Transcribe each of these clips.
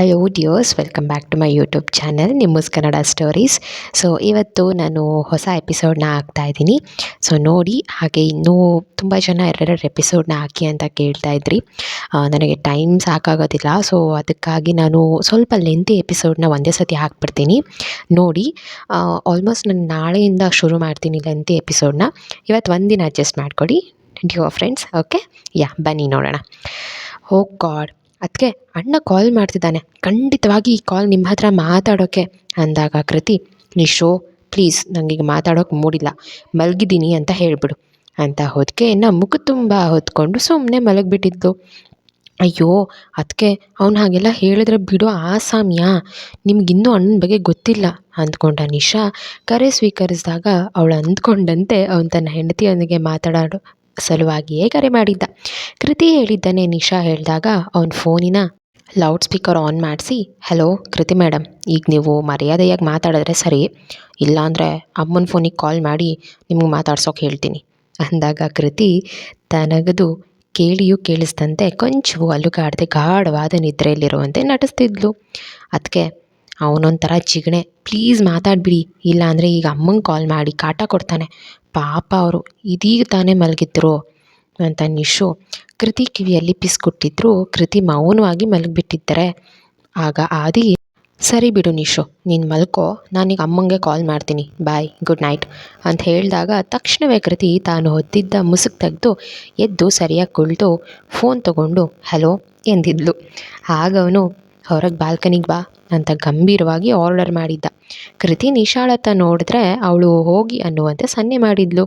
Hello ಡಿಯೋಸ್ welcome back to my YouTube channel ನಿಮ್ಮಸ್ Kannada stories so ಇವತ್ತು ನಾನು ಹೊಸ ಎಪಿಸೋಡ್ನ ಹಾಕ್ತಾ ಇದ್ದೀನಿ. ಸೊ ನೋಡಿ, ಹಾಗೆ ಇನ್ನೂ ತುಂಬ ಜನ ಎರಡೆರಡು ಎಪಿಸೋಡ್ನ ಹಾಕಿ ಅಂತ ಕೇಳ್ತಾ ಇದ್ರಿ. ನನಗೆ ಟೈಮ್ ಸಾಕಾಗೋದಿಲ್ಲ. ಸೊ ಅದಕ್ಕಾಗಿ ನಾನು ಸ್ವಲ್ಪ ಲೆಂತಿ ಎಪಿಸೋಡ್ನ ಒಂದೇ ಸತಿ ಹಾಕ್ಬಿಡ್ತೀನಿ. ನೋಡಿ ಆಲ್ಮೋಸ್ಟ್ ನಾನು ನಾಳೆಯಿಂದ ಶುರು ಮಾಡ್ತೀನಿ ಲೆಂತಿ ಎಪಿಸೋಡ್ನ ಇವತ್ತು ಒಂದಿನ ಅಡ್ಜಸ್ಟ್ ಮಾಡಿಕೊಡಿ ಡಿಯೋ ಫ್ರೆಂಡ್ಸ್ ಓಕೆ ಯಾ ಬನ್ನಿ ನೋಡೋಣ. ಓ ಗಾಡ್ ಅದಕ್ಕೆ ಅಣ್ಣ ಕಾಲ್ ಮಾಡ್ತಿದ್ದಾನೆ. ಖಂಡಿತವಾಗಿ ಈ ಕಾಲ್ ನಿಮ್ಮ ಹತ್ರ ಮಾತಾಡೋಕ್ಕೆ ಅಂದಾಗ, ಕೃತಿ ನಿಶೋ ಪ್ಲೀಸ್ ನನಗೀಗ ಮಾತಾಡೋಕೆ ಮೂಡಿಲ್ಲ. ಮಲಗಿದ್ದೀನಿ ಅಂತ ಹೇಳಿಬಿಡು. ಅಂತ ಹೊದ್ಕೆಯನ್ನು ಮುಖ ತುಂಬ ಹೊತ್ಕೊಂಡು ಸುಮ್ಮನೆ ಮಲಗಿಬಿಟ್ಟಿದ್ದು ಅಯ್ಯೋ ಅದಕ್ಕೆ ಅವನು ಹಾಗೆಲ್ಲ ಹೇಳಿದ್ರೆ ಬಿಡೋ ಆಸಾಮ್ಯ? ನಿಮಗಿನ್ನೂ ಅಣ್ಣನ ಬಗ್ಗೆ ಗೊತ್ತಿಲ್ಲ ಅಂದ್ಕೊಂಡ ನಿಶಾ ಕರೆ ಸ್ವೀಕರಿಸಿದಾಗ ಅವಳು ಅಂದ್ಕೊಂಡಂತೆ ಅವನು ತನ್ನ ಹೆಂಡತಿಯೊಂದಿಗೆ ಮಾತಾಡೋ ಸಲುವಾಗಿಯೇ ಕರೆ ಮಾಡಿದ್ದ. ಕೃತಿ ಹೇಳಿದ್ದನ್ನೇ ನಿಶಾ ಹೇಳಿದಾಗ ಅವನ ಫೋನಿನ ಲೌಡ್ ಸ್ಪೀಕರ್ ಆನ್ ಮಾಡಿಸಿ, ಹಲೋ ಕೃತಿ ಮೇಡಮ್ ಈಗ ನೀವು ಮರ್ಯಾದೆಯಾಗಿ ಮಾತಾಡಿದ್ರೆ ಸರಿ, ಇಲ್ಲಾಂದರೆ ಅಮ್ಮನ ಫೋನಿಗೆ ಕಾಲ್ ಮಾಡಿ ನಿಮ್ಗೆ ಮಾತಾಡ್ಸೋಕೆ ಹೇಳ್ತೀನಿ. ಅಂದಾಗ ಕೃತಿ ತನಗದು ಕೇಳಿಯೂ ಕೇಳಿಸ್ದಂತೆ ಕೊಂಚವು ಅಲುಗಾಡದೆ ಗಾಢವಾದ ನಿದ್ರೆಯಲ್ಲಿರುವಂತೆ ನಟಿಸ್ತಿದ್ಲು. ಅದಕ್ಕೆ ಅವನೊಂಥರ ಜಿಗಣೆ, ಪ್ಲೀಸ್ ಮಾತಾಡ್ಬಿಡಿ, ಇಲ್ಲಾಂದರೆ ಈಗ ಅಮ್ಮಂಗೆ ಕಾಲ್ ಮಾಡಿ ಕಾಟ ಕೊಡ್ತಾನೆ. ಪಾಪ ಅವರು ಇದೀಗ ತಾನೇ ಮಲಗಿದ್ರು. ಅಂತ ನಿಶು ಕೃತಿ ಕಿವಿಯಲ್ಲಿ ಪಿಸ್ ಕೊಟ್ಟಿದ್ರು ಕೃತಿ ಮೌನವಾಗಿ ಮಲಗಿಬಿಟ್ಟಿದ್ದಾರೆ ಆಗ ಆದಿ, ಸರಿ ಬಿಡು ನಿಶು, ನೀನು ಮಲ್ಕೋ, ನಾನೀಗ ಅಮ್ಮಂಗೆ ಕಾಲ್ ಮಾಡ್ತೀನಿ, ಬಾಯ್, ಗುಡ್ ನೈಟ್ ಅಂತ ಹೇಳಿದಾಗ ತಕ್ಷಣವೇ ಕೃತಿ ತಾನು ಹೊತ್ತಿದ್ದ ಮುಸುಕು ತೆಗೆದು ಎದ್ದು ಸರಿಯಾಗಿ ಕುಳಿತು ಫೋನ್ ತಗೊಂಡು, ಹಲೋ, ಎಂದಿದ್ಲು. ಆಗ ಅವನು, ಹೊರಗೆ ಬಾಲ್ಕನಿಗೆ ಬಾ, ಅಂತ ಗಂಭೀರವಾಗಿ ಆರ್ಡರ್ ಮಾಡಿದ್ದ. ಕೃತಿ ನಿಶಾಳತ್ತ ನೋಡಿದ್ರೆ ಅವಳು ಹೋಗಿ ಅನ್ನುವಂತೆ ಸನ್ನೆ ಮಾಡಿದ್ಲು.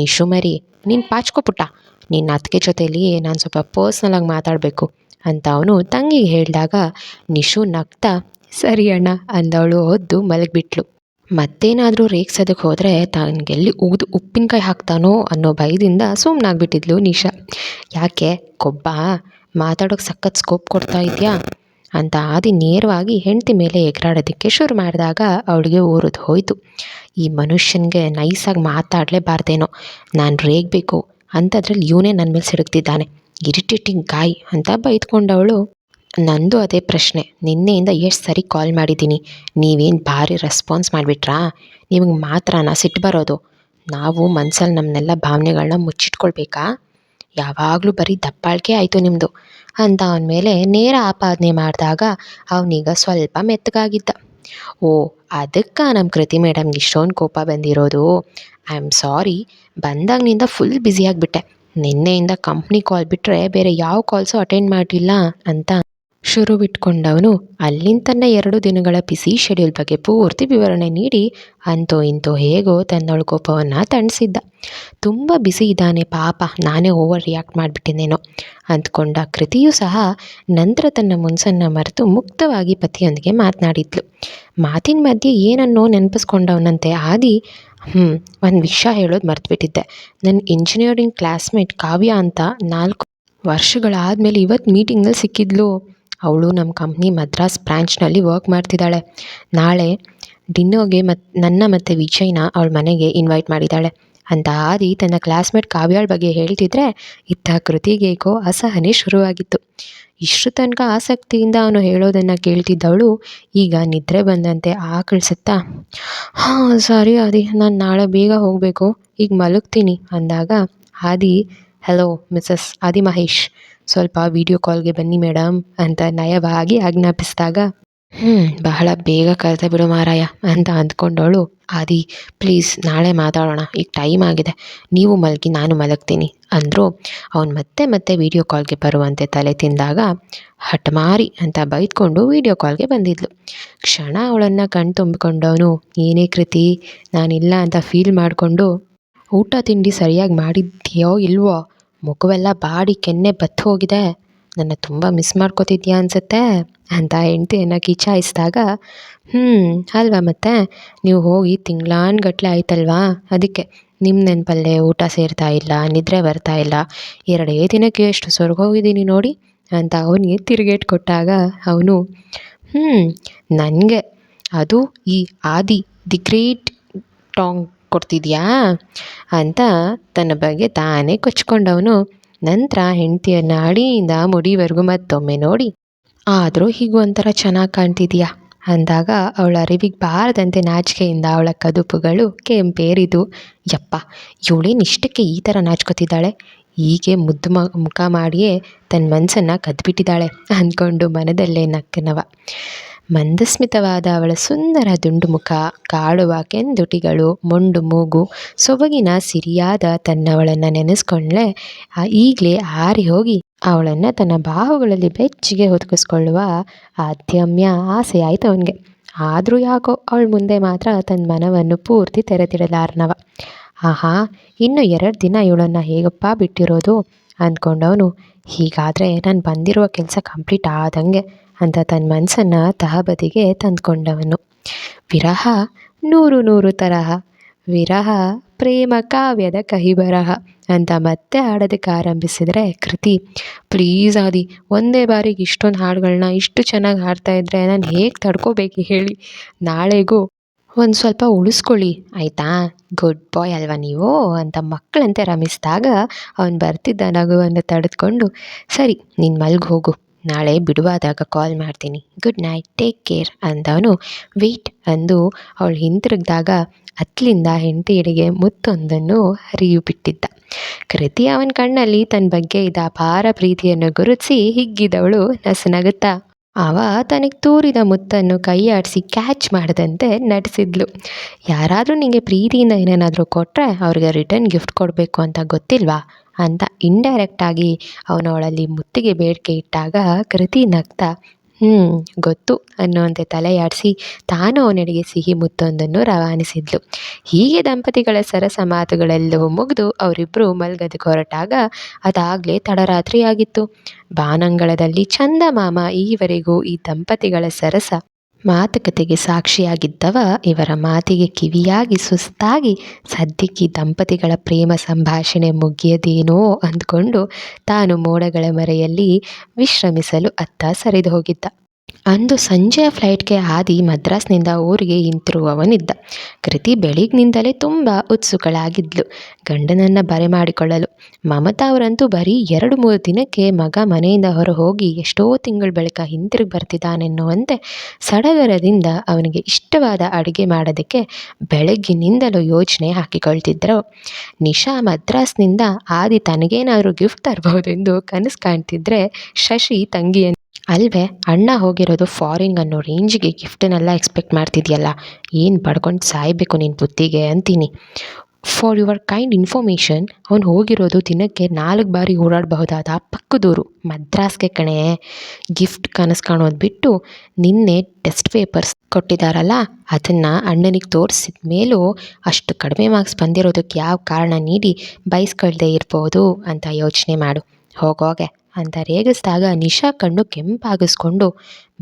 ನಿಶು ಮರಿ, ನೀನು ಪಾಚ್ಕೋ ಪುಟ್ಟ ನಿನ್ನ ಅತ್ತಿಗೆ ಜೊತೆಯಲ್ಲಿ ನಾನು ಸ್ವಲ್ಪ ಪರ್ಸ್ನಲಾಗಿ ಮಾತಾಡಬೇಕು ಅಂತ ಅವನು ತಂಗಿಗೆ ಹೇಳಿದಾಗ ನಿಶು ನಗ್ತಾ, ಸರಿ ಅಣ್ಣ, ಅಂದವಳು ಹೊದ್ದು ಮಲಗಿಬಿಟ್ಲು. ಮತ್ತೇನಾದರೂ ರೇಗ್ಸೋದಕ್ಕೆ ಹೋದರೆ ತನಗೆಲ್ಲಿ ಉಗಿದು ಉಪ್ಪಿನಕಾಯಿ ಹಾಕ್ತಾನೋ ಅನ್ನೋ ಭಯದಿಂದ ಸುಮ್ಮನಾಗ್ಬಿಟ್ಟಿದ್ಲು ನಿಶಾ. ಯಾಕೆ, ಕೊಬ್ಬ? ಮಾತಾಡೋಕೆ ಸಖತ್ ಸ್ಕೋಪ್ ಕೊಡ್ತಾ ಇದೆಯಾ? ಅಂತ ಆದಿ ನೇರವಾಗಿ ಹೆಂಡತಿ ಮೇಲೆ ಎಗರಾಡೋದಕ್ಕೆ ಶುರು ಮಾಡಿದಾಗ ಅವಳಿಗೆ ಊರದು ಹೋಯಿತು. ಈ ಮನುಷ್ಯನಿಗೆ ನೈಸಾಗಿ ಮಾತಾಡಲೇಬಾರ್ದೇನೋ. ನಾನು ರೇಗಬೇಕು ಅಂಥದ್ರಲ್ಲಿ ಇವನೇ ನನ್ನ ಮೇಲೆ ಸಿಡುಕ್ತಿದ್ದಾನೆ ಇರಿಟೇಟಿಂಗ್ ಗಾಯ್ ಅಂತ ಬೈದ್ಕೊಂಡವಳು ನಂದು ಅದೇ ಪ್ರಶ್ನೆ. ನಿನ್ನೆಯಿಂದ ಎಷ್ಟು ಸರಿ ಕಾಲ್ ಮಾಡಿದ್ದೀನಿ. ನೀವೇನು ಭಾರಿ ರೆಸ್ಪಾನ್ಸ್ ಮಾಡಿಬಿಟ್ರಾ? ನಿಮಗೆ ಮಾತ್ರನಾ ಸಿಟ್ಟು ಬರೋದು. ನಾವು ಮನ್ಸಲ್ಲಿ ನಮ್ಮನ್ನೆಲ್ಲ ಭಾವನೆಗಳನ್ನ ಮುಚ್ಚಿಟ್ಕೊಳ್ಬೇಕಾ? ಯಾವಾಗಲೂ ಬರೀ ದಪ್ಪಾಳ್ಕೆ ಆಯಿತು ನಿಮ್ಮದು ಅಂತ ಅವನ ಮೇಲೆ ನೇರ ಆಪಾದನೆ ಮಾಡಿದಾಗ ಅವನೀಗ ಸ್ವಲ್ಪ ಮೆತ್ತಗಾಗಿದ್ದ. ಓ, ಅದಕ್ಕೆ ನಮ್ಮ ಕೃತಿ ಮೇಡಮ್ಗೆ ಇಷ್ಟೊಂದು ಕೋಪ ಬಂದಿರೋದು. ಐ ಆಮ್ ಸಾರಿ ಬಂದಾಗಿನಿಂದ ಫುಲ್ ಬ್ಯುಸಿಯಾಗಿಬಿಟ್ಟೆ ನಿನ್ನೆಯಿಂದ ಕಂಪ್ನಿ ಕಾಲ್ ಬಿಟ್ಟರೆ ಬೇರೆ ಯಾವ ಕಾಲ್ಸು ಅಟೆಂಡ್ ಮಾಡಿಲ್ಲ ಅಂತ ಶುರು ಬಿಟ್ಕೊಂಡವನು. ಅಲ್ಲಿಂದ ಎರಡು ದಿನಗಳ ಬಿಸಿ ಶೆಡ್ಯೂಲ್ ಬಗ್ಗೆ ಪೂರ್ತಿ ವಿವರಣೆ ನೀಡಿ ಅಂತೋ ಇಂತೋ ಹೇಗೋ ತನ್ನೊಳ ಕೋಪವನ್ನು ತಣಿಸಿದ್ದ. ತುಂಬ ಬಿಸಿ ಇದ್ದಾನೆ ಪಾಪ. ನಾನೇ ಓವರ್ ರಿಯಾಕ್ಟ್ ಮಾಡಿಬಿಟ್ಟಿದ್ದೇನೋ. ಅಂದ್ಕೊಂಡ ಕೃತಿಯೂ ಸಹ ನಂತರ ತನ್ನ ಮುನ್ಸನ್ನು ಮರೆತು ಮುಕ್ತವಾಗಿ ಪತಿಯೊಂದಿಗೆ ಮಾತನಾಡಿದ್ಲು. ಮಾತಿನ ಮಧ್ಯೆ ಏನನ್ನೋ ನೆನಪಿಸ್ಕೊಂಡವನಂತೆ ಆದಿ ಹ್ಞೂ ಒಂದು ವಿಷಯ ಹೇಳೋದು ಮರ್ತುಬಿಟ್ಟಿದ್ದೆ. ನನ್ನ ಇಂಜಿನಿಯರಿಂಗ್ ಕ್ಲಾಸ್ಮೇಟ್ ಕಾವ್ಯ ಅಂತ ನಾಲ್ಕು ವರ್ಷಗಳಾದಮೇಲೆ ಇವತ್ತು ಮೀಟಿಂಗ್ನಲ್ಲಿ ಸಿಕ್ಕಿದ್ಲು. ಅವಳು ನಮ್ಮ ಕಂಪ್ನಿ ಮದ್ರಾಸ್ ಬ್ರ್ಯಾಂಚ್ನಲ್ಲಿ ವರ್ಕ್ ಮಾಡ್ತಿದ್ದಾಳೆ. ನಾಳೆ ಡಿನ್ನೋಗೆ ಮತ್ತು ನನ್ನ ಮತ್ತು ವಿಜಯ್ನ ಅವಳ ಮನೆಗೆ ಇನ್ವೈಟ್ ಮಾಡಿದ್ದಾಳೆ. ಅಂತ ಆದಿ ತನ್ನ ಕ್ಲಾಸ್ಮೇಟ್ ಕಾವ್ಯಾಳ್ ಬಗ್ಗೆ ಹೇಳ್ತಿದ್ರೆ ಇತ್ತ ಕೃತಿಗೇಕೋ ಅಸಹನೆ ಶುರುವಾಗಿತ್ತು. ಇಷ್ಟು ತನಕ ಆಸಕ್ತಿಯಿಂದ ಅವನು ಹೇಳೋದನ್ನು ಕೇಳ್ತಿದ್ದವಳು ಈಗ ನಿದ್ರೆ ಬಂದಂತೆ ಆಕಳಿಸುತ್ತಾ, ಹಾಂ, ಸಾರಿ ಆದಿ, ನಾನು ನಾಳೆ ಬೇಗ ಹೋಗಬೇಕು, ಈಗ ಮಲಗ್ತೀನಿ ಅಂದಾಗ, ಆದಿ ಹಲೋ ಮಿಸಸ್ ಆದಿ ಮಹೇಶ್, ಸ್ವಲ್ಪ ವಿಡಿಯೋ ಕಾಲ್ಗೆ ಬನ್ನಿ ಮೇಡಮ್ ಅಂತ ನಯವಾಗಿ ಆಜ್ಞಾಪಿಸಿದಾಗ ಹ್ಞೂ ಬಹಳ ಬೇಗ ಕರೆತ ಬಿಡು ಮಾರಾಯ ಅಂತ ಅಂದ್ಕೊಂಡವಳು ಆದಿ ಪ್ಲೀಸ್ ನಾಳೆ ಮಾತಾಡೋಣ. ಈಗ ಟೈಮ್ ಆಗಿದೆ. ನೀವು ಮಲಗಿ, ನಾನು ಮಲಗ್ತೀನಿ. ಅಂದರು, ಅವನು ಮತ್ತೆ ಮತ್ತೆ ವೀಡಿಯೋ ಕಾಲ್ಗೆ ಬರುವಂತೆ ತಲೆ ತಿಂದಾಗ ಹಠಮಾರಿ ಅಂತ ಬೈದ್ಕೊಂಡು ವೀಡಿಯೋ ಕಾಲ್ಗೆ ಬಂದಿದ್ಲು. ಕ್ಷಣ ಅವಳನ್ನು ಕಣ್ ತುಂಬಿಕೊಂಡವನು, ಏನೇ ಕೃತಿ, ನಾನಿಲ್ಲ ಅಂತ ಫೀಲ್ ಮಾಡಿಕೊಂಡು ಊಟ ತಿಂಡಿ ಸರಿಯಾಗಿ ಮಾಡಿದ್ದೀಯೋ ಇಲ್ವೋ? ಮುಖವೆಲ್ಲ ಬಾಡಿ ಕೆನ್ನೆ ಬತ್ತು ಹೋಗಿದೆ. ನನ್ನ ತುಂಬ ಮಿಸ್ ಮಾಡ್ಕೋತಿದ್ಯಾ ಅನಿಸುತ್ತೆ? ಅಂತ ಹೆಂಡ್ತಿಯನ್ನು ಕಿಚಾಯಿಸಿದಾಗ ಹ್ಞೂ ಅಲ್ವಾ ಮತ್ತೆ? ನೀವು ಹೋಗಿ ತಿಂಗ್ಳಾನ್ಗಟ್ಲೆ ಆಯ್ತಲ್ವಾ? ಅದಕ್ಕೆ ನಿಮ್ಮ ನೆನಪಲ್ಲೇ ಊಟ ಸೇರ್ತಾ ಇಲ್ಲ, ನಿದ್ರೆ ಬರ್ತಾ ಇಲ್ಲ. ಎರಡೇ ದಿನಕ್ಕೆ ಎಷ್ಟು ಸ್ವರ್ಗ ಹೋಗಿದ್ದೀನಿ ನೋಡಿ? ಅಂತ ಅವನಿಗೆ ತಿರುಗೇಟ್ ಕೊಟ್ಟಾಗ ಅವನು ಹ್ಞೂ ನನಗೆ ಅದು ಈ ಆದಿ ದಿ ಗ್ರೇಟ್ ಟಾಂಗ್ ಕೊಡ್ತಿದ್ಯಾ? ಅಂತ ತನ್ನ ಬಗ್ಗೆ ತಾನೇ ಕೊಚ್ಕೊಂಡವನು. ನಂತರ ಹೆಂಡತಿಯನ್ನ ಅಡಿಯಿಂದ ಮುಡಿವರೆಗೂ ಮತ್ತೊಮ್ಮೆ ನೋಡಿ, ಆದರೂ ಹೀಗೂ ಒಂಥರ ಚೆನ್ನಾಗಿ ಕಾಣ್ತಿದೀಯಾ? ಅಂದಾಗ ಅವಳ ಅರಿವಿಗೆ ಬಾರದಂತೆ ನಾಚಿಕೆಯಿಂದ ಅವಳ ಕದುಪುಗಳು ಕೆಂಪೇರಿದು, ಯಪ್ಪ, ಇವಳೇನು ಇಷ್ಟಕ್ಕೆ ಈ ಥರ ನಾಚ್ಕೋತಿದ್ದಾಳೆ? ಹೀಗೆ ಮುದ್ದು ಮ, ಮುಖ ಮಾಡಿಯೇ ತನ್ನ ಮನಸ್ಸನ್ನು ಕದ್ಬಿಟ್ಟಿದ್ದಾಳೆ, ಅಂದ್ಕೊಂಡು ಮನದಲ್ಲೇ ನಕ್ಕನವ. ಮಂದಸ್ಮಿತವಾದ ಅವಳ ಸುಂದರ ದುಂಡು ಮುಖ ಕಾಡುವ ಕೆಂದುಟಿಗಳು, ಮೊಂಡು, ಮೂಗು, ಸೊಬಗಿನ ಸಿರಿಯಾದ ತನ್ನವಳನ್ನು ನೆನೆಸ್ಕೊಂಡ್ಲೆ ಈಗಲೇ ಹಾರಿ ಹೋಗಿ ಅವಳನ್ನು ತನ್ನ ಬಾಹುಗಳಲ್ಲಿ ಬೆಚ್ಚಿಗೆ ಹೊತ್ಕಿಸ್ಕೊಳ್ಳುವ ಆದ್ಯಮ್ಯ ಆಸೆ ಆಯಿತು ಅವನಿಗೆ. ಆದರೂ ಯಾಕೋ ಅವಳ ಮುಂದೆ ಮಾತ್ರ ತನ್ನ ಮನವನ್ನು ಪೂರ್ತಿ ತೆರೆದಿಡಲಾರ್ನವ. ಆಹಾ, ಇನ್ನು ಎರಡು ದಿನ ಇವಳನ್ನು ಹೇಗಪ್ಪ ಬಿಟ್ಟಿರೋದು ಅಂದ್ಕೊಂಡವನು, ಹೀಗಾದರೆ ನಾನು ಬಂದಿರುವ ಕೆಲಸ ಕಂಪ್ಲೀಟ್ ಆದಂಗೆ ಅಂತ ತನ್ನ ಮನಸ್ಸನ್ನು ತಹಬದಿಗೆ ತಂದುಕೊಂಡವನು. ವಿರಹ ನೂರು ನೂರು ತರಹ. ವಿರಹ ಪ್ರೇಮ ಕಾವ್ಯದ ಕಹಿ ಬರಹ ಅಂತ ಮತ್ತೆ ಹಾಡೋದಕ್ಕೆ ಆರಂಭಿಸಿದರೆ ಕೃತಿ, ಪ್ಲೀಸ್ ಆದಿ, ಒಂದೇ ಬಾರಿಗೆ ಇಷ್ಟೊಂದು ಹಾಡುಗಳನ್ನ ಇಷ್ಟು ಚೆನ್ನಾಗಿ ಹಾಡ್ತಾ ಇದ್ದರೆ ನಾನು ಹೇಗೆ ತಡ್ಕೋಬೇಕು ಹೇಳಿ. ನಾಳೆಗೂ ಒಂದು ಸ್ವಲ್ಪ ಉಳಿಸ್ಕೊಳ್ಳಿ, ಆಯಿತಾ? ಗುಡ್ ಬಾಯ್ ಅಲ್ವಾ ನೀವು? ಅಂತ ಮಕ್ಕಳಂತೆ ರಮಿಸಿದಾಗ ಅವನು ಬರ್ತಿದ್ದ ನಗುವನ್ನು ತಡೆದುಕೊಂಡು, ಸರಿ, ನೀನು ಮಲ್ಗೆ ಹೋಗು. ನಾಳೆ ಬಿಡುವಾದಾಗ ಕಾಲ್ ಮಾಡ್ತೀನಿ. ಗುಡ್ ನೈಟ್ ಟೇಕ್ ಕೇರ್ ಅಂದವನು. ವೆಯ್ಟ್ ಅಂದು ಅವಳು ಹಿಂತಿರುಗಿದಾಗ ಅತ್ಲಿಂದ ಹೆಂಡತಿಯರಿಗೆ ಮುತ್ತೊಂದನ್ನು ಹರಿಯು ಬಿಟ್ಟಿದ್ದ ಕೃತಿ ಅವನ ಕಣ್ಣಲ್ಲಿ ತನ್ನ ಬಗ್ಗೆ ಇದ್ದ ಅಪಾರ ಪ್ರೀತಿಯನ್ನು ಗುರುತಿಸಿ ಹಿಗ್ಗಿದವಳು ನಸುನಗುತ್ತಾ, ಅವ ತನಗೆ ತೂರಿದ ಮುತ್ತನ್ನು ಕೈಯಾಡಿಸಿ ಕ್ಯಾಚ್ ಮಾಡದಂತೆ ನಟಿಸಿದ್ಲು ಯಾರಾದರೂ ನಿಮಗೆ ಪ್ರೀತಿಯಿಂದ ಏನೇನಾದರೂ ಕೊಟ್ಟರೆ ಅವ್ರಿಗೆ ರಿಟರ್ನ್ ಗಿಫ್ಟ್ ಕೊಡಬೇಕು ಅಂತ ಗೊತ್ತಿಲ್ವಾ? ಅಂತ ಇಂಡೈರೆಕ್ಟಾಗಿ ಅವನವಳಲ್ಲಿ ಮುತ್ತಿಗೆ ಬೇಡಿಕೆ ಇಟ್ಟಾಗ ಕೃತಿ ನಗ್ತಾ ಹ್ಞೂ ಗೊತ್ತು, ಅನ್ನುವಂತೆ ತಲೆಯಾಡಿಸಿ ತಾನು ಅವನಿಗೆ ಸಿಹಿ ಮುತ್ತೊಂದನ್ನು ರವಾನಿಸಿದ್ಲು. ಹೀಗೆ ದಂಪತಿಗಳ ಸರಸ ಮಾತುಗಳೆಲ್ಲವೂ ಮುಗಿದು ಅವರಿಬ್ಬರು ಮಲ್ಗದಕ್ಕೆ ಹೊರಟಾಗ ಅದಾಗಲೇ ತಡರಾತ್ರಿಯಾಗಿತ್ತು. ಬಾನಂಗಳದಲ್ಲಿ ಚಂದಮಾಮ ಈವರೆಗೂ ಈ ದಂಪತಿಗಳ ಸರಸ ಮಾತುಕತೆಗೆ ಸಾಕ್ಷಿಯಾಗಿದ್ದವ, ಇವರ ಮಾತಿಗೆ ಕಿವಿಯಾಗಿ ಸುಸ್ತಾಗಿ ಸದ್ಯಕ್ಕೆ ದಂಪತಿಗಳ ಪ್ರೇಮ ಸಂಭಾಷಣೆ ಮುಗಿಯದೇನೋ ಅಂದ್ಕೊಂಡು ತಾನು ಮೋಡಗಳ ಮರೆಯಲ್ಲಿ ವಿಶ್ರಮಿಸಲು ಅತ್ತ ಸರಿದು ಹೋಗಿದ್ದ. ಅಂದು ಸಂಜೆಯ ಫ್ಲೈಟ್ಗೆ ಆದಿ ಮದ್ರಾಸ್ನಿಂದ ಊರಿಗೆ ಹಿಂತಿರುವವನಿದ್ದ ಕೃತಿ ಬೆಳಿಗ್ನಿಂದಲೇ ತುಂಬ ಉತ್ಸುಕಳಾಗಿದ್ಲು. ಗಂಡನನ್ನು ಬರೆಮಾಡಿಕೊಳ್ಳಲು ಮಮತಾ ಅವರಂತೂ ಬರೀ ಎರಡು ಮೂರು ದಿನಕ್ಕೆ ಮಗ ಮನೆಯಿಂದ ಹೊರ ಹೋಗಿ ಎಷ್ಟೋ ತಿಂಗಳ ಬಳಿಕ ಹಿಂತಿರುಗಿ ಬರ್ತಿದ್ದಾನೆನ್ನುವಂತೆ ಸಡಗರದಿಂದ ಅವನಿಗೆ ಇಷ್ಟವಾದ ಅಡುಗೆ ಮಾಡೋದಕ್ಕೆ ಬೆಳಗ್ಗಿನಿಂದಲೂ ಯೋಚನೆ ಹಾಕಿಕೊಳ್ತಿದ್ದರು ನಿಶಾ ಮದ್ರಾಸ್ನಿಂದ ಆದಿ ತನಗೇನಾದರೂ ಗಿಫ್ಟ್ ತರಬಹುದೆಂದು ಕನಸು ಕಾಣ್ತಿದ್ರೆ ಶಶಿ ತಂಗಿಯನ್ನು ಅಲ್ವೇ, ಅಣ್ಣ ಹೋಗಿರೋದು ಫಾರಿನ್ ಅನ್ನೋ ರೇಂಜಿಗೆ ಗಿಫ್ಟನ್ನೆಲ್ಲ ಎಕ್ಸ್ಪೆಕ್ಟ್ ಮಾಡ್ತಿದ್ಯಲ್ಲ? ಏನು ಪಡ್ಕೊಂಡು ಸಾಯಬೇಕು ನಿನ್ನ ಬುದ್ಧಿಗೆ ಅಂತೀನಿ. ಫಾರ್ ಯುವರ್ ಕೈಂಡ್ ಇನ್ಫಾರ್ಮೇಷನ್ ಅವ್ನು ಹೋಗಿರೋದು ದಿನಕ್ಕೆ ನಾಲ್ಕು ಬಾರಿ ಓಡಾಡಬಹುದಾದ ಪಕ್ಕದೂರು ಮದ್ರಾಸ್ಗೆ ಕಣೆ ಗಿಫ್ಟ್ ಕನಸು ಕಾಣೋದು ಬಿಟ್ಟು ನಿನ್ನೆ ಟೆಸ್ಟ್ ಪೇಪರ್ಸ್ ಕೊಟ್ಟಿದ್ದಾರಲ್ಲ ಅದನ್ನು ಅಣ್ಣನಿಗೆ ತೋರಿಸಿದ ಮೇಲೂ ಅಷ್ಟು ಕಡಿಮೆ ಮಾರ್ಕ್ಸ್ ಬಂದಿರೋದಕ್ಕೆ ಯಾವ ಕಾರಣ ನೀಡಿ ಬೈಸ್ಕೊಳ್ದೇ ಇರ್ಬೋದು ಅಂತ ಯೋಚನೆ ಮಾಡು. ಹೋಗೋಗೆ ಅಂತ ರೇಗಿಸಿದಾಗ ನಿಶಾ ಕಣ್ಣು ಕೆಂಪಾಗಿಸ್ಕೊಂಡು,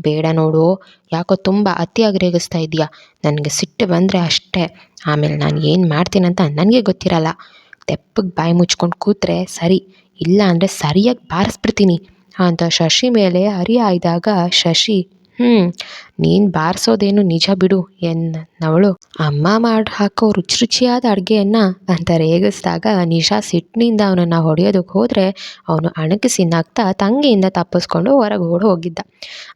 ಬೇಡ ನೋಡು, ಯಾಕೋ ತುಂಬ ಅತಿಯಾಗಿ ರೇಗಿಸ್ತಾ ಇದೆಯಾ ನನಗೆ ಸಿಟ್ಟು ಬಂದರೆ ಅಷ್ಟೇ. ಆಮೇಲೆ ನಾನು ಏನು ಮಾಡ್ತೀನಂತ ನನಗೆ ಗೊತ್ತಿರಲ್ಲ. ತೆಪ್ಪಗೆ ಬಾಯಿ ಮುಚ್ಕೊಂಡು ಕೂತ್ರೆ ಸರಿ, ಇಲ್ಲ ಅಂದರೆ ಸರಿಯಾಗಿ ಬಾರಿಸ್ಬಿಡ್ತೀನಿ ಅಂತ ಶಶಿ ಮೇಲೆ ಹರಿ ಆಯ್ದಾಗ ಶಶಿ ಹ್ಞೂ ನೀನು ಬಾರಿಸೋದೇನು ನಿಜ ಬಿಡು ಎನ್ನವಳು. ಅಮ್ಮ ಮಾಡಿ ಹಾಕೋ ರುಚಿ ರುಚಿಯಾದ ಅಡುಗೆಯನ್ನು ಅಂತ ರೇಗಿಸಿದಾಗ ನಿಶಾ ಸಿಟ್ಟಿನಿಂದ ಅವನನ್ನು ಹೊಡೆಯೋದಕ್ಕೆ ಹೋದರೆ ಅವನು ಅಣಕಿಸಿ ನಗ್ತಾ ತಂಗಿಯಿಂದ ತಪ್ಪಿಸ್ಕೊಂಡು ಹೊರಗೆ ಓಡಿ ಹೋಗಿದ್ದ.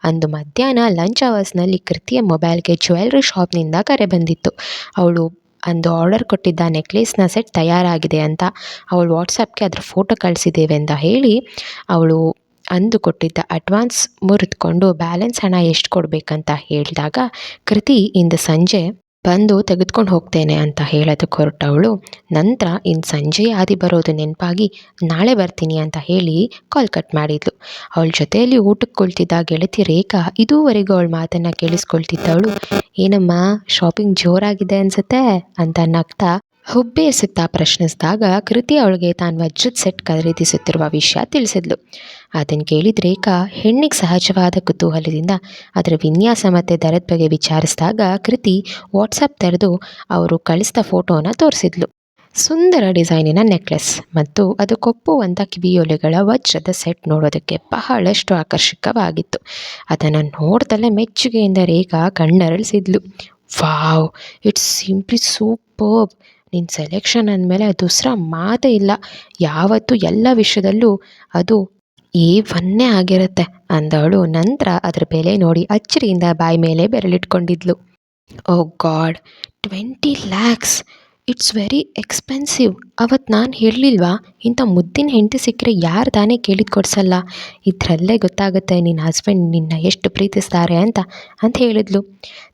ಅಂದು ಮಧ್ಯಾಹ್ನ ಲಂಚ್ ಅವರ್ಸ್ನಲ್ಲಿ ಕೃತಿಯ ಮೊಬೈಲ್ಗೆ ಜ್ಯುವೆಲ್ರಿ ಶಾಪ್ನಿಂದ ಕರೆ ಬಂದಿತ್ತು. ಅವಳು ಅಂದು ಆರ್ಡರ್ ಕೊಟ್ಟಿದ್ದ ನೆಕ್ಲೇಸ್ನ ಸೆಟ್ ತಯಾರಾಗಿದೆ ಅಂತ. ಅವಳು ವಾಟ್ಸಪ್ಗೆ ಅದ್ರ ಫೋಟೋ ಕಳಿಸಿದ್ದೇವೆ ಅಂತ ಹೇಳಿ ಅವಳು ಅಂದು ಕೊಟ್ಟಿದ್ದ ಅಡ್ವಾನ್ಸ್ ಮುರಿದುಕೊಂಡು ಬ್ಯಾಲೆನ್ಸ್ ಹಣ ಎಷ್ಟು ಕೊಡಬೇಕಂತ ಹೇಳಿದಾಗ, ಕೃತಿ ಇಂದು ಸಂಜೆ ಬಂದು ತೆಗೆದುಕೊಂಡು ಹೋಗ್ತೇನೆ ಅಂತ ಹೇಳೋದಕ್ಕೆ ಹೊರಟವಳು ನಂತರ ಇನ್ನು ಸಂಜೆ ಆದಿ ಬರೋದು ನೆನಪಾಗಿ ನಾಳೆ ಬರ್ತೀನಿ ಅಂತ ಹೇಳಿ ಕಾಲ್ ಕಟ್ ಮಾಡಿದ್ಲು. ಅವಳ ಜೊತೆಯಲ್ಲಿ ಊಟಕ್ಕೆ ಕುಳಿತಿದ್ದ ಗೆಳತಿ ರೇಖಾ ಇದುವರೆಗೂ ಅವಳ ಮಾತನ್ನು ಕೇಳಿಸ್ಕೊಳ್ತಿದ್ದವಳು, ಏನಮ್ಮ ಶಾಪಿಂಗ್ ಜೋರಾಗಿದೆ ಅನ್ಸುತ್ತೆ? ಅಂತ ನಗ್ತಾ ಹುಬ್ಬೆ ಎಸುತ್ತಾ ಪ್ರಶ್ನಿಸಿದಾಗ ಕೃತಿ ಅವಳಿಗೆ ತಾನು ವಜ್ರದ ಸೆಟ್ ಖರೀದಿಸುತ್ತಿರುವ ವಿಷಯ ತಿಳಿಸಿದ್ಲು. ಅದನ್ನು ಕೇಳಿದ ರೇಖಾ ಹೆಣ್ಣಿಗೆ ಸಹಜವಾದ ಕುತೂಹಲದಿಂದ ಅದರ ವಿನ್ಯಾಸ ಮತ್ತು ದರದ ಬಗ್ಗೆ ವಿಚಾರಿಸಿದಾಗ ಕೃತಿ ವಾಟ್ಸಪ್ ತೆರೆದು ಅವರು ಕಳಿಸಿದ ಫೋಟೋನ ತೋರಿಸಿದ್ಲು. ಸುಂದರ ಡಿಸೈನಿನ ನೆಕ್ಲೆಸ್ ಮತ್ತು ಅದು ಕೊಪ್ಪುವಂಥ ಕಿವಿಯೋಲೆಗಳ ವಜ್ರದ ಸೆಟ್ ನೋಡೋದಕ್ಕೆ ಬಹಳಷ್ಟು ಆಕರ್ಷಕವಾಗಿತ್ತು. ಅದನ್ನು ನೋಡ್ತಲೇ ಮೆಚ್ಚುಗೆಯಿಂದ ರೇಖಾ ಕಣ್ಣರಳಿಸಿದ್ಲು. ವಾವ್, ಇಟ್ಸ್ ಸಿಂಪ್ಲಿ ಸೂಪರ್ಬ್ ನಿನ್ನ ಸೆಲೆಕ್ಷನ್ ಅಂದಮೇಲೆ ದುಸ್ರಾ ಮಾತೇ ಇಲ್ಲ. ಯಾವತ್ತೂ ಎಲ್ಲ ವಿಷಯದಲ್ಲೂ ಅದು ಏ ಒನ್ನೇ ಆಗಿರುತ್ತೆ ಅಂದವಳು. ನಂತರ ಅದರ ಬೆಲೆ ನೋಡಿ ಅಚ್ಚರಿಯಿಂದ ಬಾಯಿ ಮೇಲೆ ಬೆರಳಿಟ್ಕೊಂಡಿದ್ಲು. ಓ God, twenty lakhs. It's very expensive ಅವತ್ತು ನಾನು ಹೇಳಲಿಲ್ವಾ? ಇಂಥ ಮುದ್ದಿನ ಹೆಂಡತಿ ಸಿಕ್ಕರೆ ಯಾರು ತಾನೇ ಕೇಳಿದ್ದು ಕೊಡಿಸಲ್ಲ? ಇದರಲ್ಲೇ ಗೊತ್ತಾಗುತ್ತೆ ನಿನ್ನ ಹಸ್ಬೆಂಡ್ ನಿನ್ನ ಎಷ್ಟು ಪ್ರೀತಿಸ್ತಾರೆ ಅಂತ ಅಂತ ಹೇಳಿದ್ಲು.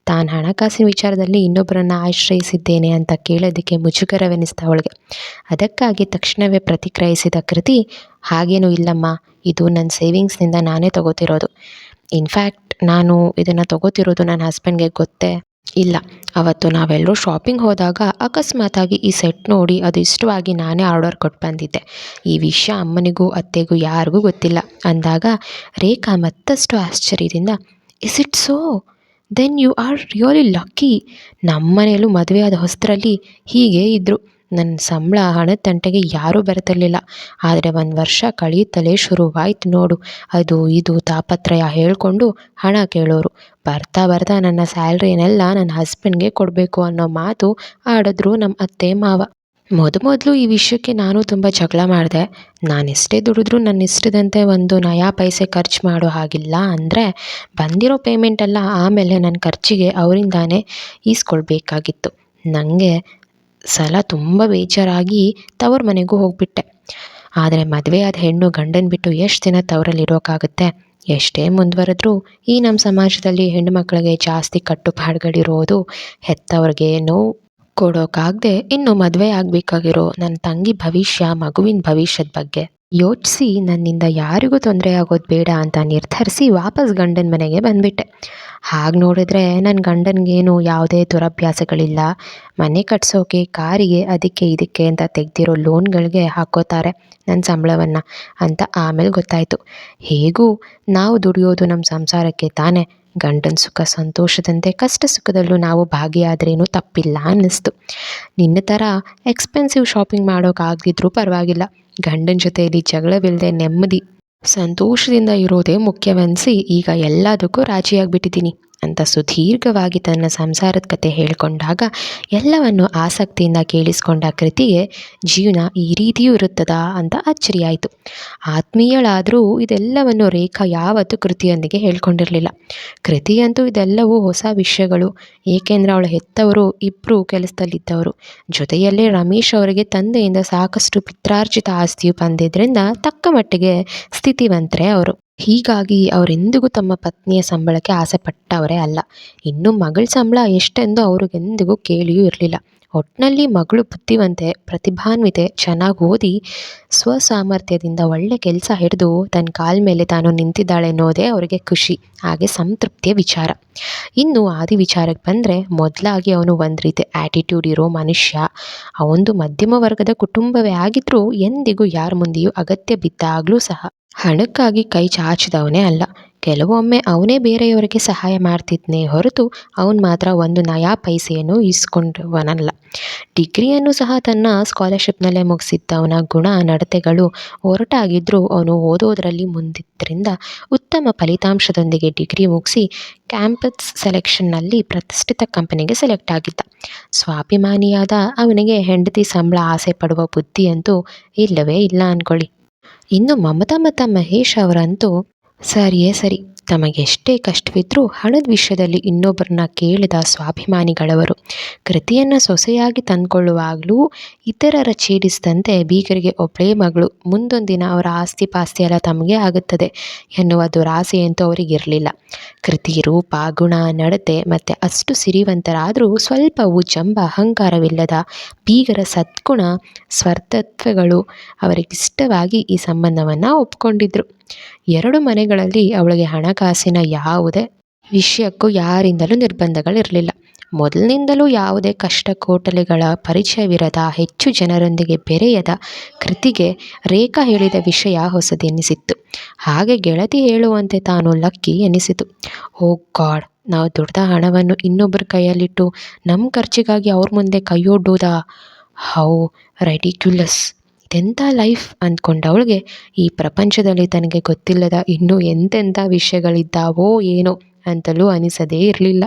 ತಾನು ಹಣಕಾಸಿನ ವಿಚಾರದಲ್ಲಿ ಇನ್ನೊಬ್ಬರನ್ನು ಆಶ್ರಯಿಸಿದ್ದೇನೆ ಅಂತ ಕೇಳೋದಕ್ಕೆ ಮುಜುಗರವೆನಿಸ್ತಾ ಅವಳಿಗೆ. ಅದಕ್ಕಾಗಿ ತಕ್ಷಣವೇ ಪ್ರತಿಕ್ರಿಯಿಸಿದ ಕೃತಿ, ಹಾಗೇನೂ ಇಲ್ಲಮ್ಮ. ಇದು ನನ್ನ ಸೇವಿಂಗ್ಸ್ನಿಂದ ನಾನೇ ತಗೋತಿರೋದು. ಇನ್ಫ್ಯಾಕ್ಟ್ ನಾನು ಇದನ್ನು ತಗೋತಿರೋದು ನನ್ನ ಹಸ್ಬೆಂಡ್ಗೆ ಗೊತ್ತೇ. ಇಲ್ಲ. ಅವತ್ತು ನಾವೆಲ್ಲರೂ ಶಾಪಿಂಗ್ ಹೋದಾಗ ಅಕಸ್ಮಾತಾಗಿ ಈ ಸೆಟ್ ನೋಡಿ ಅದು ಇಷ್ಟವಾಗಿ ನಾನೇ ಆರ್ಡರ್ ಕೊಟ್ಟು ಬಂದಿದ್ದೆ. ಈ ವಿಷಯ ಅಮ್ಮನಿಗೂ, ಅತ್ತೆಗೂ ಯಾರಿಗೂ ಗೊತ್ತಿಲ್ಲ. ಅಂದಾಗ ರೇಖಾ ಮತ್ತಷ್ಟು ಆಶ್ಚರ್ಯದಿಂದ is it so then you are really lucky ನಮ್ಮ ಮನೆಯಲ್ಲೂ ಹೊಸದ್ರಲ್ಲಿ ಹೀಗೇ ಹೊಸದರಲ್ಲಿ ಹೀಗೆ ಇದ್ದರು ನನ್ನ ಸಂಬಳ ಹಣದ ತಂಟೆಗೆ ಯಾರೂ ಬರ್ತಿರ್ಲಿಲ್ಲ ಆದರೆ ಒಂದು ವರ್ಷ ಕಳೀತಲೇ ಶುರುವಾಯ್ತು ನೋಡು. ಅದು, ಇದು ತಾಪತ್ರಯ ಹೇಳಿಕೊಂಡು ಹಣ ಕೇಳೋರು. ಬರ್ತಾ ಬರ್ತಾ ನನ್ನ ಸ್ಯಾಲ್ರಿನೆಲ್ಲ ನನ್ನ ಹಸ್ಬೆಂಡ್ಗೆ ಕೊಡಬೇಕು ಅನ್ನೋ ಮಾತು ಆಡಿದ್ರು ನಮ್ಮ ಅತ್ತೆ, ಮಾವ. ಮೊದ ಮೊದಲು ಈ ವಿಷಯಕ್ಕೆ ನಾನು ತುಂಬ ಜಗಳ ಮಾಡಿದೆ. ನಾನು ಎಷ್ಟೇ ದುಡಿದ್ರೂ ನನ್ನ ಇಷ್ಟದಂತೆ ಒಂದು ನಯಾ ಪೈಸೆ ಖರ್ಚು ಮಾಡೋ ಹಾಗಿಲ್ಲ ಅಂದರೆ ಬಂದಿರೋ ಪೇಮೆಂಟೆಲ್ಲ ಆಮೇಲೆ ನನ್ನ ಖರ್ಚಿಗೆ ಅವರಿಂದಾನೇ ಈಸ್ಕೊಳ್ಬೇಕಾಗಿತ್ತು. ನನಗೆ ಸಲ ತುಂಬ ಬೇಜಾರಾಗಿ ತವ್ರ ಮನೆಗೂ ಹೋಗಿಬಿಟ್ಟೆ. ಆದರೆ ಮದುವೆಯಾದ ಹೆಣ್ಣು ಗಂಡನ ಬಿಟ್ಟು ಎಷ್ಟು ದಿನ ತವರಲ್ಲಿ ಇರೋಕ್ಕಾಗುತ್ತೆ ಎಷ್ಟೇ ಮುಂದುವರೆದ್ರೂ ಈ ನಮ್ಮ ಸಮಾಜದಲ್ಲಿ ಹೆಣ್ಣು ಮಕ್ಕಳಿಗೆ ಜಾಸ್ತಿ ಕಟ್ಟುಪಾಡುಗಳಿರೋದು ಹೆತ್ತವ್ರಿಗೆ ನೋವು ಕೊಡೋಕ್ಕಾಗದೆ ಇನ್ನು ಮದುವೆ ಆಗಬೇಕಾಗಿರೋ ನನ್ನ ತಂಗಿ ಭವಿಷ್ಯ, ಮಗುವಿನ ಭವಿಷ್ಯದ ಬಗ್ಗೆ. ಯೋಚಿಸಿ, ನನ್ನಿಂದ ಯಾರಿಗೂ ತೊಂದರೆ ಆಗೋದು ಬೇಡ ಅಂತ ನಿರ್ಧರಿಸಿ ವಾಪಸ್ ಗಂಡನ ಮನೆಗೆ ಬಂದುಬಿಟ್ಟೆ. ಹಾಗೆ ನೋಡಿದ್ರೆ ನನ್ನ ಗಂಡನಿಗೇನು ಯಾವುದೇ ದುರಭ್ಯಾಸಗಳಿಲ್ಲ. ಮನೆ ಕಟ್ಸೋಕೆ, ಕಾರಿಗೆ ಅದಕ್ಕೆ ಇದಕ್ಕೆ ಅಂತ ತೆಗೆದಿರೋ ಲೋನ್ಗಳಿಗೆ ಹಾಕೋತಾರೆ ನನ್ನ ಸಂಬಳವನ್ನು ಅಂತ ಆಮೇಲೆ ಗೊತ್ತಾಯಿತು. ಹೇಗೂ? ನಾವು ದುಡಿಯೋದು ನಮ್ಮ ಸಂಸಾರಕ್ಕೆ ತಾನೇ. ಗಂಡನ ಸುಖ ಸಂತೋಷದಂತೆ ಕಷ್ಟ ಸುಖದಲ್ಲೂ ನಾವು ಭಾಗಿಯಾದ್ರೇನೂ ತಪ್ಪಿಲ್ಲ ಅನ್ನಿಸ್ತು. ನಿನ್ನ ಥರ ಎಕ್ಸ್ಪೆನ್ಸಿವ್ ಶಾಪಿಂಗ್ ಮಾಡೋಕ್ಕಾಗದಿದ್ರೂ ಪರವಾಗಿಲ್ಲ. ಗಂಡನ ಜೊತೆಯಲ್ಲಿ ಜಗಳವಿಲ್ಲದೆ ನೆಮ್ಮದಿ ಸಂತೋಷದಿಂದ ಇರೋದೇ ಮುಖ್ಯವೆನಿಸಿ ಈಗ ಎಲ್ಲದಕ್ಕೂ ರಾಜಿಯಾಗಿಬಿಟ್ಟಿದ್ದೀನಿ. ಅಂತ ಸುದೀರ್ಘವಾಗಿ ತನ್ನ ಸಂಸಾರದ ಕತೆ ಹೇಳಿಕೊಂಡಾಗ ಎಲ್ಲವನ್ನು ಆಸಕ್ತಿಯಿಂದ ಕೇಳಿಸ್ಕೊಂಡ ಕೃತಿಗೆ ಜೀವನ ಈ ರೀತಿಯೂ ಇರುತ್ತದಾ ಅಂತ ಅಚ್ಚರಿಯಾಯಿತು. ಆತ್ಮೀಯಳಾದರೂ ಇದೆಲ್ಲವನ್ನು ರೇಖಾ ಯಾವತ್ತೂ ಕೃತಿಯೊಂದಿಗೆ ಹೇಳ್ಕೊಂಡಿರಲಿಲ್ಲ. ಕೃತಿಯಂತೂ ಇದೆಲ್ಲವೂ ಹೊಸ ವಿಷಯಗಳು. ಏಕೆಂದರೆ ಅವಳ ಹೆತ್ತವರು ಇಬ್ಬರು ಕೆಲಸದಲ್ಲಿದ್ದವರು. ಜೊತೆಯಲ್ಲೇ ರಮೇಶ್ ಅವರಿಗೆ ತಂದೆಯಿಂದ ಸಾಕಷ್ಟು ಪಿತ್ರಾರ್ಜಿತ ಆಸ್ತಿಯು ಬಂದಿದ್ದರಿಂದ ತಕ್ಕ ಮಟ್ಟಿಗೆ ಸ್ಥಿತಿವಂತರೇ ಅವರು. ಹೀಗಾಗಿ ಅವರೆಂದಿಗೂ ತಮ್ಮ ಪತ್ನಿಯ ಸಂಬಳಕ್ಕೆ ಆಸೆ ಪಟ್ಟವರೇ ಅಲ್ಲ. ಇನ್ನು ಮಗಳ ಸಂಬಳ ಎಷ್ಟೆಂದು ಅವ್ರಿಗೆಂದಿಗೂ ಕೇಳಿಯೂ ಇರಲಿಲ್ಲ. ಒಟ್ಟಿನಲ್ಲಿ ಮಗಳು ಬುದ್ಧಿವಂತೆ, ಪ್ರತಿಭಾನ್ವಿತೆ, ಚೆನ್ನಾಗಿ ಓದಿ, ಸ್ವಸಾಮರ್ಥ್ಯದಿಂದ ಒಳ್ಳೆ ಕೆಲಸ ಹಿಡಿದು ತನ್ನ ಕಾಲ ಮೇಲೆ ತಾನು ನಿಂತಿದ್ದಾಳೆ ಅನ್ನೋದೇ ಅವರಿಗೆ ಖುಷಿ, ಹಾಗೆ ಸಂತೃಪ್ತಿಯ ವಿಚಾರ. ಇನ್ನು ಆದಿ ವಿಚಾರಕ್ಕೆ ಬಂದರೆ ಮೊದಲಾಗಿ ಅವನು ಒಂದು ರೀತಿ ಆ್ಯಟಿಟ್ಯೂಡ್ ಇರೋ ಮನುಷ್ಯ. ಅವನದು ಮಧ್ಯಮ ವರ್ಗದ ಕುಟುಂಬವೇ ಆಗಿದ್ದರೂ ಎಂದಿಗೂ ಯಾರ ಮುಂದೆಯೂ ಅಗತ್ಯ ಬಿದ್ದಾಗಲೂ ಸಹ. ಹಣಕ್ಕಾಗಿ ಕೈ ಚಾಚಿದವನೇ ಅಲ್ಲ. ಕೆಲವೊಮ್ಮೆ ಅವನೇ ಬೇರೆಯವರಿಗೆ ಸಹಾಯ ಮಾಡ್ತಿದ್ನೇ ಹೊರತು ಅವನು ಮಾತ್ರ ಒಂದು ನಯಾ ಪೈಸೆಯನ್ನು ಇಸ್ಕೊಂಡವನಲ್ಲ ಡಿಗ್ರಿಯನ್ನು ಸಹ ತನ್ನ ಸ್ಕಾಲರ್ಶಿಪ್ನಲ್ಲೇ ಮುಗಿಸಿದ್ದವನ ಗುಣ ನಡತೆಗಳು ಹೊರಟಾಗಿದ್ದರೂ ಅವನು ಓದೋದರಲ್ಲಿ ಮುಂದಿದ್ದರಿಂದ ಉತ್ತಮ ಫಲಿತಾಂಶದೊಂದಿಗೆ ಡಿಗ್ರಿ ಮುಗಿಸಿ ಕ್ಯಾಂಪಸ್ ಸೆಲೆಕ್ಷನ್ನಲ್ಲಿ ಪ್ರತಿಷ್ಠಿತ ಕಂಪನಿಗೆ ಸೆಲೆಕ್ಟ್ ಆಗಿದ್ದ. ಸ್ವಾಭಿಮಾನಿಯಾದ ಅವನಿಗೆ ಹೆಂಡತಿ ಸಂಬಳ ಆಸೆ ಪಡುವ ಬುದ್ಧಿಯಂತೂ ಇಲ್ಲವೇ ಇಲ್ಲ ಅಂದ್ಕೊಳ್ಳಿ ಇನ್ನು ಮಮತಾ ಮತ್ತು ಮಹೇಶ್ ಅವರಂತೂ ಸರಿಯೇ ಸರಿ. ತಮಗೆಷ್ಟೇ ಕಷ್ಟವಿದ್ದರೂ ಹಣದ ವಿಷಯದಲ್ಲಿ ಇನ್ನೊಬ್ಬರನ್ನ ಕೇಳಿದ ಸ್ವಾಭಿಮಾನಿಗಳವರು, ಕೃತಿಯನ್ನು ಸೊಸೆಯಾಗಿ ತಂದುಕೊಳ್ಳುವಾಗಲೂ ಇತರರ ಛೇಡಿಸಿದಂತೆ ಬೀಗರಿಗೆ ಒಬ್ಬಳೇ ಮಗಳು, ಮುಂದೊಂದಿನ ಅವರ ಆಸ್ತಿ ಪಾಸ್ತಿ ಎಲ್ಲ ತಮಗೆ ಆಗುತ್ತದೆ ಎನ್ನುವ ದುರಾಸೆಯಂತೂ ಅವರಿಗಿರಲಿಲ್ಲ ಕೃತಿ ರೂಪ, ಗುಣ, ನಡತೆ ಮತ್ತು ಅಷ್ಟು ಸಿರಿವಂತರಾದರೂ ಸ್ವಲ್ಪವೂ ಜಂಬ ಅಹಂಕಾರವಿಲ್ಲದ ಬೀಗರ ಸದ್ಗುಣ ಸ್ವರ್ತತ್ವಗಳು ಅವರಿಗಿಷ್ಟವಾಗಿ ಈ ಸಂಬಂಧವನ್ನು ಒಪ್ಕೊಂಡಿದ್ರು. ಎರಡು ಮನೆಗಳಲ್ಲಿ ಅವಳಿಗೆ ಹಣಕಾಸಿನ ಯಾವುದೇ ವಿಷಯಕ್ಕೂ ಯಾರಿಂದಲೂ ನಿರ್ಬಂಧಗಳಿರಲಿಲ್ಲ. ಮೊದಲಿನಿಂದಲೂ ಯಾವುದೇ ಕಷ್ಟ ಕೋಟಲೆಗಳ ಪರಿಚಯವಿರದ ಹೆಚ್ಚು ಜನರೊಂದಿಗೆ ಬೆರೆಯದ ಕೃತಿಗೆ ರೇಖಾ ಹೇಳಿದ ವಿಷಯ ಹೊಸದೆನಿಸಿತ್ತು ಹಾಗೆ ಗೆಳತಿ ಹೇಳುವಂತೆ ತಾನು ಲಕ್ಕಿ ಎನಿಸಿತು. ಓ ಗಾಡ್, ನಾವು ದುಡ್ದ ಹಣವನ್ನು ಇನ್ನೊಬ್ಬರ ಕೈಯಲ್ಲಿಟ್ಟು ನಮ್ಮ ಖರ್ಚಿಗಾಗಿ ಅವ್ರ ಮುಂದೆ ಕೈಯೊಡ್ಡುವುದಾ ಹೌ, ರೆಡಿಕ್ಯುಲಸ್. ಇದೆಂಥ ಲೈಫ್ ಅಂದ್ಕೊಂಡವಳಿಗೆ ಈ ಪ್ರಪಂಚದಲ್ಲಿ ತನಗೆ ಗೊತ್ತಿಲ್ಲದ ಇನ್ನೂ ಎಂತೆಂಥ ವಿಷಯಗಳಿದ್ದಾವೋ ಏನೋ ಅಂತಲೂ ಅನಿಸದೇ ಇರಲಿಲ್ಲ.